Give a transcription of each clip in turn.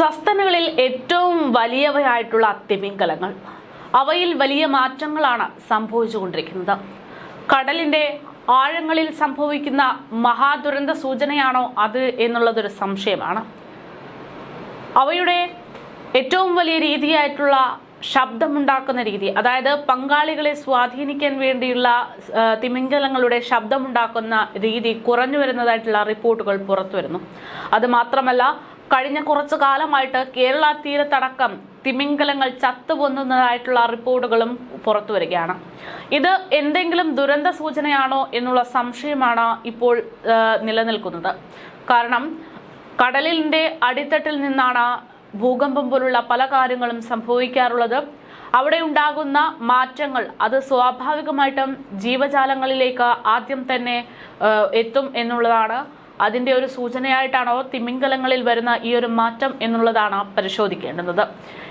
സസ്തനുകളിൽ ഏറ്റവും വലിയവയായിട്ടുള്ള അത്യമിംഗലങ്ങൾ അവയിൽ വലിയ മാറ്റങ്ങളാണ് സംഭവിച്ചുകൊണ്ടിരിക്കുന്നത്. കടലിന്റെ ആഴങ്ങളിൽ സംഭവിക്കുന്ന മഹാദുരന്ത സൂചനയാണോ അത് എന്നുള്ളതൊരു സംശയമാണ്. അവയുടെ ഏറ്റവും വലിയ രീതിയായിട്ടുള്ള ശബ്ദമുണ്ടാക്കുന്ന രീതി അതായത് പങ്കാളികളെ സ്വാധീനിക്കാൻ വേണ്ടിയുള്ള തിമിംഗലങ്ങളുടെ ശബ്ദമുണ്ടാക്കുന്ന രീതി കുറഞ്ഞു വരുന്നതായിട്ടുള്ള റിപ്പോർട്ടുകൾ പുറത്തു വരുന്നു അത് മാത്രമല്ല കഴിഞ്ഞ കുറച്ചു കാലമായിട്ട് കേരള തീരത്തടക്കം തിമിംഗലങ്ങൾ ചത്തുപൊന്നുന്നതായിട്ടുള്ള റിപ്പോർട്ടുകളും പുറത്തു വരികയാണ്. ഇത് എന്തെങ്കിലും ദുരന്ത സൂചനയാണോ എന്നുള്ള സംശയമാണ് ഇപ്പോൾ നിലനിൽക്കുന്നത്. കാരണം കടലിന്റെ അടിത്തട്ടിൽ നിന്നാണ് ഭൂകമ്പം പോലുള്ള പല കാര്യങ്ങളും സംഭവിക്കാറുള്ളത്. അവിടെ ഉണ്ടാകുന്ന മാറ്റങ്ങൾ അത് സ്വാഭാവികമായിട്ടും ജീവജാലങ്ങളിലേക്ക് ആദ്യം തന്നെ എത്തും എന്നുള്ളതാണ് അതിന്റെ ഒരു സൂചനയായിട്ടാണോ തിമിംഗലങ്ങളിൽ വരുന്ന ഈ ഒരു മാറ്റം എന്നുള്ളതാണ് പരിശോധിക്കേണ്ടുന്നത്.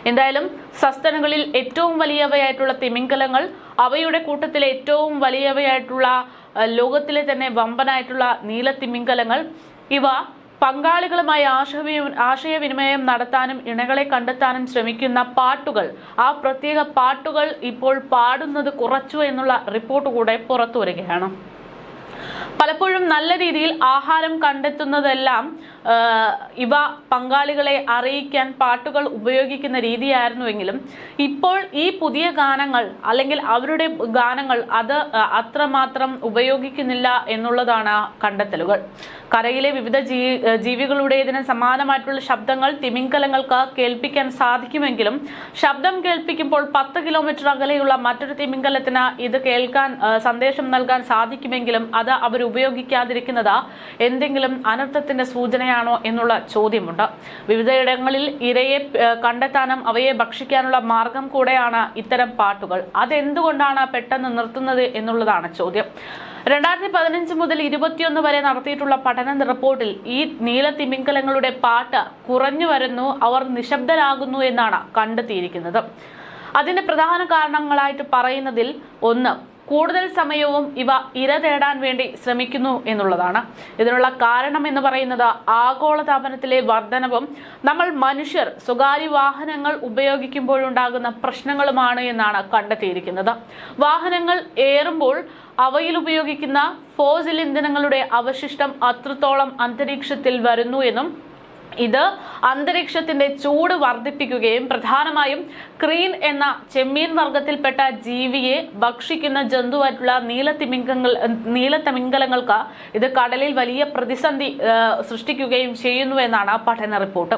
എന്തായാലും സസ്തനങ്ങളിൽ ഏറ്റവും വലിയവയായിട്ടുള്ള തിമിംഗലങ്ങൾ അവയുടെ കൂട്ടത്തിലെ ഏറ്റവും വലിയവയായിട്ടുള്ള ലോകത്തിലെ തന്നെ വമ്പനായിട്ടുള്ള നീലത്തിമിംഗലങ്ങൾ ഇവ പങ്കാളികളുമായി ആശയവി ആശയവിനിമയം നടത്താനും ഇണകളെ കണ്ടെത്താനും ശ്രമിക്കുന്ന പാട്ടുകൾ ആ പ്രത്യേക പാട്ടുകൾ ഇപ്പോൾ പാടുന്നത് കുറച്ചു എന്നുള്ള റിപ്പോർട്ട് കൂടെ പുറത്തു വരികയാണ്. പലപ്പോഴും നല്ല രീതിയിൽ ആഹാരം കണ്ടെത്തുന്നതെല്ലാം ഇവ പങ്കാളികളെ അറിയിക്കാൻ പാട്ടുകൾ ഉപയോഗിക്കുന്ന രീതിയായിരുന്നുവെങ്കിലും ഇപ്പോൾ ഈ പുതിയ ഗാനങ്ങൾ അല്ലെങ്കിൽ അവരുടെ ഗാനങ്ങൾ അത് അത്രമാത്രം ഉപയോഗിക്കുന്നില്ല എന്നുള്ളതാണ് കണ്ടെത്തലുകൾ. കരയിലെ വിവിധ ജീ ജീവികളുടേതിന് സമാനമായിട്ടുള്ള ശബ്ദങ്ങൾ തിമിംഗലങ്ങൾക്ക് കേൾപ്പിക്കാൻ സാധിക്കുമെങ്കിലും ശബ്ദം കേൾപ്പിക്കുമ്പോൾ പത്ത് കിലോമീറ്റർ അകലെയുള്ള മറ്റൊരു തിമിംഗലത്തിന് ഇത് കേൾക്കാൻ സന്ദേശം നൽകാൻ സാധിക്കുമെങ്കിലും അത് അവർ ഉപയോഗിക്കാതിരിക്കുന്നത് എന്തെങ്കിലും അനർത്ഥത്തിന്റെ സൂചനയാണോ എന്നുള്ള ചോദ്യമുണ്ട്. വിവിധയിടങ്ങളിൽ ഇരയെ കണ്ടെത്താനും അവയെ ഭക്ഷിക്കാനുള്ള മാർഗം കൂടെയാണ് ഇത്തരം പാട്ടുകൾ. അതെന്തുകൊണ്ടാണ് പെട്ടെന്ന് നിർത്തുന്നത് എന്നുള്ളതാണ് ചോദ്യം. രണ്ടായിരത്തി പതിനഞ്ച് മുതൽ ഇരുപത്തിയൊന്ന് വരെ നടത്തിയിട്ടുള്ള പഠന റിപ്പോർട്ടിൽ ഈ നീലത്തിമിംഗലങ്ങളുടെ പാട്ട് കുറഞ്ഞു വരുന്നു അവർ നിശബ്ദരാകുന്നു എന്നാണ് കണ്ടെത്തിയിരിക്കുന്നത്. അതിന്റെ പ്രധാന കാരണങ്ങളായിട്ട് പറയുന്നതിൽ ഒന്ന് കൂടുതൽ സമയവും ഇവ ഇര തേടാൻ വേണ്ടി ശ്രമിക്കുന്നു എന്നുള്ളതാണ്. ഇതിനുള്ള കാരണം എന്ന് പറയുന്നത് ആഗോളതാപനത്തിലെ വർധനവും നമ്മൾ മനുഷ്യർ സ്വകാര്യ വാഹനങ്ങൾ ഉപയോഗിക്കുമ്പോഴുണ്ടാകുന്ന പ്രശ്നങ്ങളുമാണ് എന്നാണ് കണ്ടെത്തിയിരിക്കുന്നത്. വാഹനങ്ങൾ ഏറുമ്പോൾ അവയിൽ ഉപയോഗിക്കുന്ന ഫോസിൽ ഇന്ധനങ്ങളുടെ അവശിഷ്ടം അത്രത്തോളം അന്തരീക്ഷത്തിൽ വരുന്നു എന്നും ഇത് അന്തരീക്ഷത്തിന്റെ ചൂട് വർദ്ധിപ്പിക്കുകയും പ്രധാനമായും ക്രീൻ എന്ന ചെമ്മീൻ വർഗത്തിൽപ്പെട്ട ജീവിയെ ഭക്ഷിക്കുന്ന ജന്തുവായിട്ടുള്ള നീലത്തിമിംഗങ്ങൾ നീലത്തിമിംഗലങ്ങൾക്ക് ഇത് കടലിൽ വലിയ പ്രതിസന്ധി സൃഷ്ടിക്കുകയും ചെയ്യുന്നു എന്നാണ് പഠന റിപ്പോർട്ട്.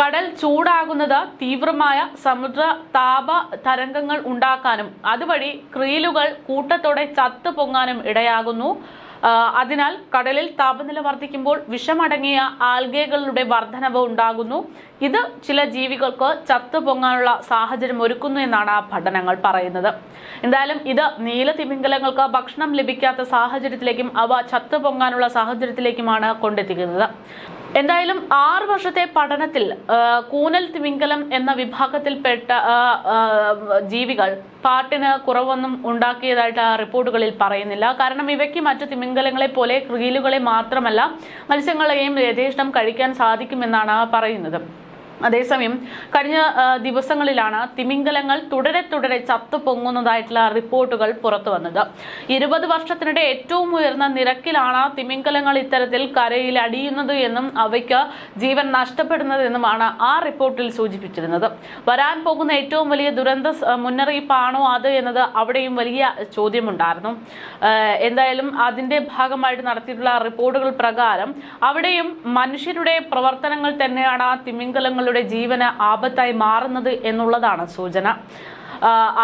കടൽ ചൂടാകുന്നത് തീവ്രമായ സമുദ്ര താപ തരംഗങ്ങൾ ഉണ്ടാക്കാനും അതുവഴി ക്രീലുകൾ കൂട്ടത്തോടെ ചത്തു പൊങ്ങാനും ഇടയാകുന്നു. അതിനാൽ കടലിൽ താപനില വർദ്ധിക്കുമ്പോൾ വിഷമടങ്ങിയ ആൽഗകളുടെ വർധനവ് ഉണ്ടാകുന്നു. ഇത് ചില ജീവികൾക്ക് ചത്തു പൊങ്ങാനുള്ള സാഹചര്യം ഒരുക്കുന്നു എന്നാണ് ആ പഠനങ്ങൾ പറയുന്നത്. എന്തായാലും ഇത് നീലതിമിംഗലങ്ങൾക്ക് ഭക്ഷണം ലഭിക്കാത്ത സാഹചര്യത്തിലേക്കും അവ ചത്തു പൊങ്ങാനുള്ള സാഹചര്യത്തിലേക്കുമാണ് കൊണ്ടെത്തിക്കുന്നത്. എന്തായാലും ആറ് വർഷത്തെ പഠനത്തിൽ കൂനൽ തിമിംഗലം എന്ന വിഭാഗത്തിൽപ്പെട്ട ജീവികൾ പാട്ടിന് കുറവൊന്നും ഉണ്ടാക്കിയതായിട്ട് റിപ്പോർട്ടുകളിൽ പറയുന്നില്ല. കാരണം ഇവയ്ക്ക് മറ്റ് തിമിംഗലങ്ങളെ പോലെ ക്രീലുകളെ മാത്രമല്ല മത്സ്യങ്ങളെയും യഥേഷ്ടം കഴിക്കാൻ സാധിക്കുമെന്നാണ് പറയുന്നത്. അതേസമയം കഴിഞ്ഞ ദിവസങ്ങളിലാണ് തിമിംഗലങ്ങൾ തുടരെ തുടരെ ചത്തു പൊങ്ങുന്നതായിട്ടുള്ള റിപ്പോർട്ടുകൾ പുറത്തു വന്നത്. ഇരുപത് വർഷത്തിനിടെ ഏറ്റവും ഉയർന്ന നിരക്കിലാണ് തിമിംഗലങ്ങൾ ഇത്തരത്തിൽ കരയിൽ അടിയുന്നത് എന്നും അവയ്ക്ക് ജീവൻ നഷ്ടപ്പെടുന്നതെന്നുമാണ് ആ റിപ്പോർട്ടിൽ സൂചിപ്പിച്ചിരുന്നത്. വരാൻ പോകുന്ന ഏറ്റവും വലിയ ദുരന്ത മുന്നറിയിപ്പാണോ അത് എന്നത് അവിടെയും വലിയ ചോദ്യമുണ്ടായിരുന്നു. എന്തായാലും അതിന്റെ ഭാഗമായിട്ട് നടത്തിയിട്ടുള്ള റിപ്പോർട്ടുകൾ പ്രകാരം അവിടെയും മനുഷ്യരുടെ പ്രവർത്തനങ്ങൾ തന്നെയാണ് തിമിംഗലങ്ങൾ ജീവന് ആപത്തായി മാറുന്നത് എന്നുള്ളതാണ് സൂചന.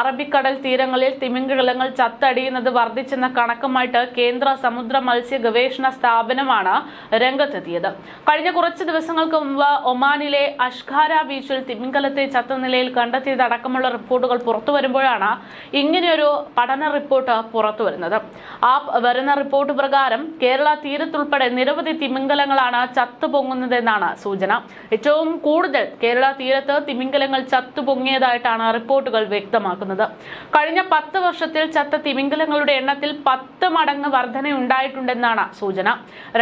അറബിക്കടൽ തീരങ്ങളിൽ തിമിംഗലങ്ങൾ ചത്തടിയുന്നത് വർദ്ധിച്ചെന്ന കണക്കുമായിട്ട് കേന്ദ്ര സമുദ്ര മത്സ്യ ഗവേഷണ സ്ഥാപനമാണ് രംഗത്തെത്തിയത്. കഴിഞ്ഞ കുറച്ച് ദിവസങ്ങൾക്ക് മുമ്പ് ഒമാനിലെ അഷ്ഖാര ബീച്ചിൽ തിമിംഗലത്തെ ചത്ത നിലയിൽ കണ്ടെത്തിയതടക്കമുള്ള റിപ്പോർട്ടുകൾ പുറത്തു വരുമ്പോഴാണ് ഇങ്ങനെയൊരു പഠന റിപ്പോർട്ട് പുറത്തു വരുന്നത്. ആ വരുന്ന റിപ്പോർട്ട് പ്രകാരം കേരള തീരത്തുൾപ്പെടെ നിരവധി തിമിംഗലങ്ങളാണ് ചത്തുപൊങ്ങുന്നതെന്നാണ് സൂചന. ഏറ്റവും കൂടുതൽ കേരള തീരത്ത് തിമിംഗലങ്ങൾ ചത്തു പൊങ്ങിയതായിട്ടാണ് റിപ്പോർട്ടുകൾ വ്യക്തമാക്കുന്നത്. കഴിഞ്ഞ പത്ത് വർഷത്തിൽ ചത്ത തിമിംഗലങ്ങളുടെ എണ്ണത്തിൽ പത്ത് മടങ്ങ് വർധനയുണ്ടായിട്ടുണ്ടെന്നാണ് സൂചന.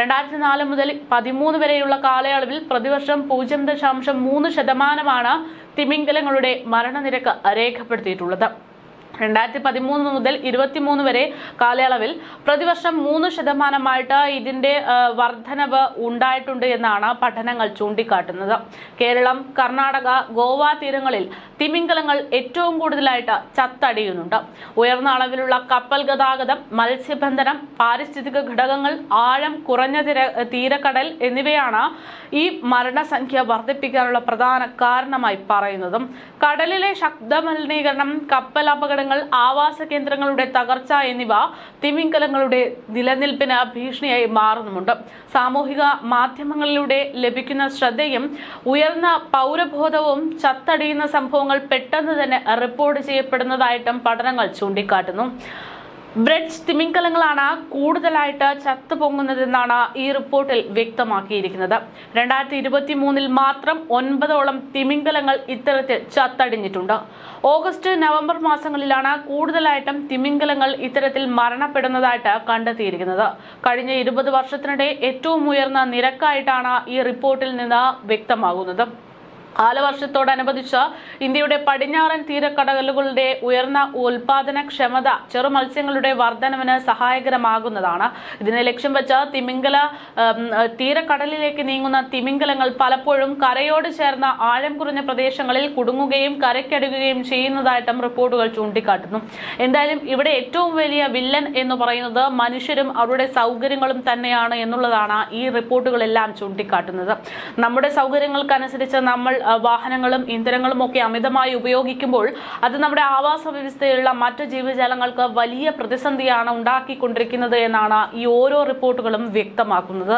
രണ്ടായിരത്തി നാല് മുതൽ പതിമൂന്ന് വരെയുള്ള കാലയളവിൽ പ്രതിവർഷം പൂജ്യം ദശാംശം മൂന്ന് ശതമാനമാണ് തിമിംഗലങ്ങളുടെ മരണനിരക്ക് രേഖപ്പെടുത്തിയിട്ടുള്ളത്. രണ്ടായിരത്തി പതിമൂന്ന് മുതൽ ഇരുപത്തിമൂന്ന് വരെ കാലയളവിൽ പ്രതിവർഷം മൂന്ന് ശതമാനമായിട്ട് ഇതിന്റെ വർധനവ് ഉണ്ടായിട്ടുണ്ട് എന്നാണ് പഠനങ്ങൾ ചൂണ്ടിക്കാട്ടുന്നത്. കേരളം കർണാടക ഗോവ തീരങ്ങളിൽ തിമിംഗലങ്ങൾ ഏറ്റവും കൂടുതലായിട്ട് ചത്തടിയുന്നുണ്ട്. ഉയർന്ന അളവിലുള്ള കപ്പൽ ഗതാഗതം മത്സ്യബന്ധനം പാരിസ്ഥിതിക ഘടകങ്ങൾ ആഴം കുറഞ്ഞ തിര തീരക്കടൽ എന്നിവയാണ് ഈ മരണസംഖ്യ വർദ്ധിപ്പിക്കാനുള്ള പ്രധാന കാരണമായി പറയുന്നതും. കടലിലെ ശബ്ദമലിനീകരണം കപ്പൽ അപകടങ്ങൾ ആവാസ കേന്ദ്രങ്ങളുടെ തകർച്ച എന്നിവ തിമിംഗലങ്ങളുടെ നിലനിൽപ്പിന് ഭീഷണിയായി മാറുന്നുമുണ്ട്. സാമൂഹിക മാധ്യമങ്ങളിലൂടെ ലഭിക്കുന്ന ശ്രദ്ധയും ഉയർന്ന പൗരബോധവും ചത്തടിയുന്ന സംഭവങ്ങൾ പെട്ടെന്ന് തന്നെ റിപ്പോർട്ട് ചെയ്യപ്പെടുന്നതായിട്ടും പഠനങ്ങൾ ചൂണ്ടിക്കാട്ടുന്നു. ബ്രഡ് തിമിംഗലങ്ങളാണ് കൂടുതലായിട്ട് ചത്തു പൊങ്ങുന്നതെന്നാണ് ഈ റിപ്പോർട്ടിൽ വ്യക്തമാക്കിയിരിക്കുന്നത്. രണ്ടായിരത്തി ഇരുപത്തി മൂന്നിൽ മാത്രം ഒൻപതോളം തിമിംഗലങ്ങൾ ഇത്തരത്തിൽ ചത്തടിഞ്ഞിട്ടുണ്ട്. ഓഗസ്റ്റ് നവംബർ മാസങ്ങളിലാണ് കൂടുതലായിട്ടും തിമിംഗലങ്ങൾ ഇത്തരത്തിൽ മരണപ്പെടുന്നതായിട്ട് കണ്ടെത്തിയിരിക്കുന്നത്. കഴിഞ്ഞ ഇരുപത് വർഷത്തിനിടെ ഏറ്റവും ഉയർന്ന നിരക്കായിട്ടാണ് ഈ റിപ്പോർട്ടിൽ നിന്ന് വ്യക്തമാകുന്നത്. കാലവർഷത്തോടനുബന്ധിച്ച് ഇന്ത്യയുടെ പടിഞ്ഞാറൻ തീരക്കടലുകളുടെ ഉയർന്ന ഉൽപാദന ക്ഷമത ചെറു മത്സ്യങ്ങളുടെ വർധനവിന് സഹായകരമാകുന്നതാണ്. ഇതിനെ ലക്ഷ്യം വെച്ച് തിമിംഗല തീരക്കടലിലേക്ക് നീങ്ങുന്ന തിമിംഗലങ്ങൾ പലപ്പോഴും കരയോട് ചേർന്ന ആഴം കുറഞ്ഞ പ്രദേശങ്ങളിൽ കുടുങ്ങുകയും കരയ്ക്കടുകയും ചെയ്യുന്നതായിട്ടും റിപ്പോർട്ടുകൾ ചൂണ്ടിക്കാട്ടുന്നു. എന്തായാലും ഇവിടെ ഏറ്റവും വലിയ വില്ലൻ എന്ന് പറയുന്നത് മനുഷ്യരും അവരുടെ സൗകര്യങ്ങളും തന്നെയാണ് എന്നുള്ളതാണ് ഈ റിപ്പോർട്ടുകളെല്ലാം ചൂണ്ടിക്കാട്ടുന്നത്. നമ്മുടെ സൗകര്യങ്ങൾക്കനുസരിച്ച് നമ്മൾ വാഹനങ്ങളും ഇന്ധനങ്ങളും ഒക്കെ അമിതമായി ഉപയോഗിക്കുമ്പോൾ അത് നമ്മുടെ ആവാസ വ്യവസ്ഥയിലുള്ള മറ്റു ജീവജാലങ്ങൾക്ക് വലിയ പ്രതിസന്ധിയാണ് ഉണ്ടാക്കിക്കൊണ്ടിരിക്കുന്നത് എന്നാണ് ഈ ഓരോ റിപ്പോർട്ടുകളും വ്യക്തമാക്കുന്നത്.